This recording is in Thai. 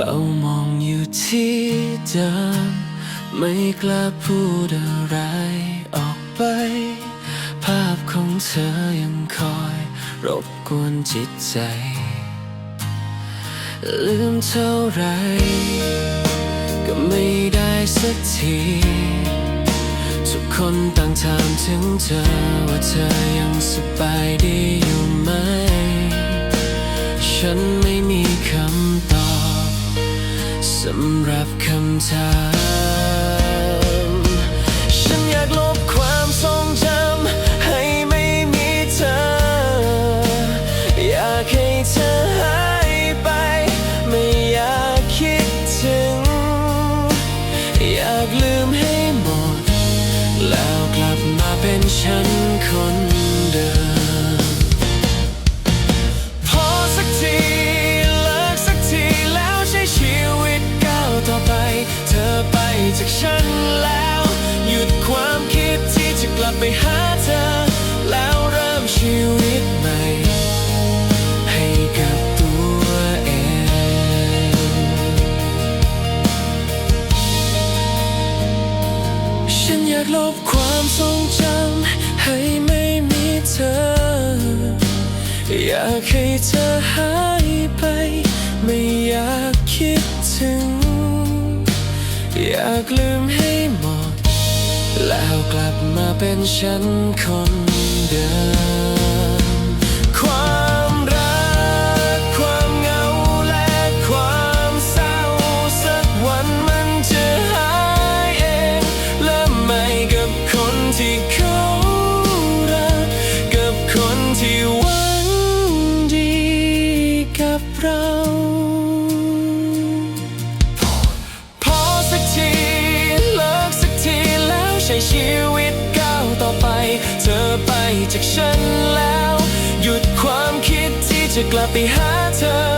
ฝ้ามองอยู่ที่เดิมไม่กล้าพูดอะไรออกไป ภาพของเธอยังคอยรบกวนจิตใจ ลืมเท่าไร ก็ไม่ได้สักที ทุกคนต่างถามถึงเธอว่าเธอยังสบายดีอยู่ไหม ฉันไม่ รั ไปหาเธอ แล้วเริ่มชีวิตใหม่ ให้กับตัวเอง ฉันอยากลบความทรงจำให้ไม่มีเธอ อยากให้เธอหายไป ไม่อยากคิดถึง อยากลืมให้ แล้วกลับมาเป็นฉันคนเดิม ฉันแล้ว หยุดความคิดที่จะกลับไปหาเธอ